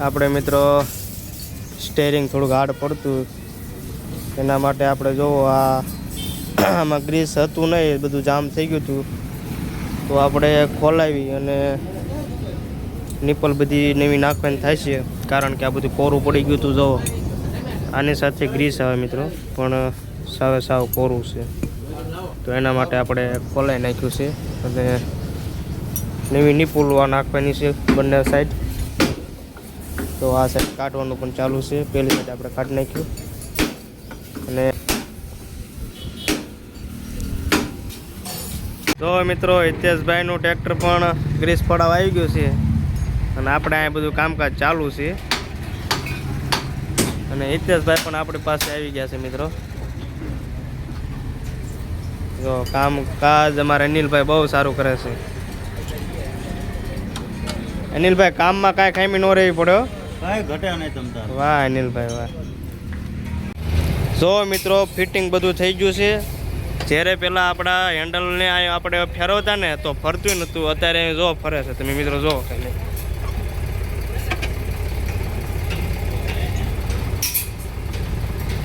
આપણે મિત્રો સ્ટેરિંગ થોડુંક હાર્ડ પડતું. એના માટે આપણે જોવો, આ આમાં ગ્રીસ હતું નહીં બધું જામ થઈ ગયું હતું. તો આપણે ખોલાવી અને નિપલ બધી નવી નાખવાની થાય છે. કારણ કે આ બધું કોરું પડી ગયું હતું, જોવો. આની સાથે ગ્રીસ આવે મિત્રો, પણ સાવે સાવ કોરું છે. તો એના માટે આપણે ખોલાઈ નાખ્યું છે. અને નવી નિપુલવા નાખવાની છે બંને સાઈડ તો આ સાઈડ કાઢવાનું પણ ચાલુ છે. પહેલી સાઈડ આપણે કાઢી નાખ્યું. અને તો મિત્રો હિતેશભાઈનું ટ્રેક્ટર પણ ગ્રીસ પડાવ આવી ગયું છે. અને આપણે અહીંયા બધું કામકાજ ચાલુ છે. અને હિતેશભાઈ પણ આપણી પાસે આવી ગયા છે મિત્રો. જો કામકાજ અમારે અનિલભાઈ બહુ સારું કરે છે. અનિલભાઈ, કામમાં કાંઈ ખામી ન રહેવી પડ્યો વાહ, અનિલભાઈ, વાહ. જો મિત્રો ફિટિંગ બધું થઈ ગયું છે. જ્યારે પહેલાં આપણા હેન્ડલને આપણે ફેરવતા ને, તો ફરતું નહોતું અત્યારે જો ફરે છે. તમે મિત્રો જો.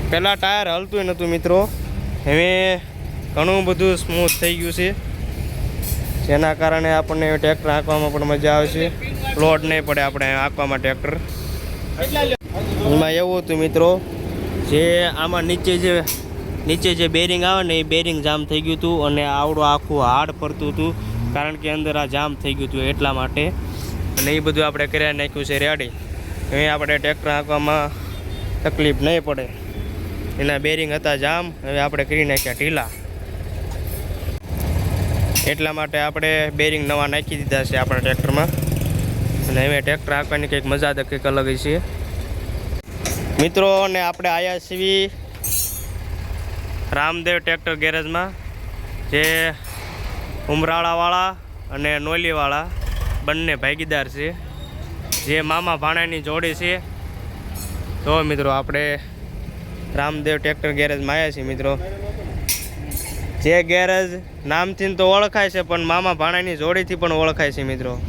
પહેલાં ટાયર હલતું નહોતું મિત્રો. હવે ઘણું બધું સ્મૂથ થઈ ગયું છે. જેના કારણે આપણને ટ્રેક્ટર હાંકવામાં પણ મજા આવે છે. લોડ નહીં પડે આપણે હાંકવામાં ટ્રેક્ટર. એમાં એવું હતું મિત્રો, જે આમાં નીચે જે નીચે જે બેરિંગ આવે ને એ બેરિંગ જામ થઈ ગયું હતું અને આવડું આખું હાડ પડતું હતું, કારણ કે અંદર આ જામ થઈ ગયું હતું એટલા માટે. અને એ બધું આપણે કર્યા, નાખ્યું છે રેડી હવે આપણે ટ્રેક્ટર હાંકવામાં તકલીફ નહીં પડે. એના બેરિંગ હતા જામ, હવે આપણે કરી નાખ્યા ઢીલા. એટલા માટે આપણે બેરિંગ નવા નાખી દીધા છે આપણા ટ્રેક્ટરમાં અને હવે ટ્રેક્ટર હાંકવાની કંઈક મજા તો કંઈક અલગ છે. મિત્રો, અને આપણે આવ્યા છીએ રામદેવ ટ્રેક્ટર ગેરેજમાં, જે ઉમરાળાવાળા અને નોલીવાળા બંને ભાગીદાર છે. જે મામા ભાણાની જોડી છે. તો મિત્રો, આપણે રામદેવ ટ્રેક્ટર ગેરેજમાં આવ્યા છીએ મિત્રો. જે ગેરેજ નામથી તો ઓળખાય છે, પણ મામા ભાણાની જોડીથી પણ ઓળખાય છે મિત્રો.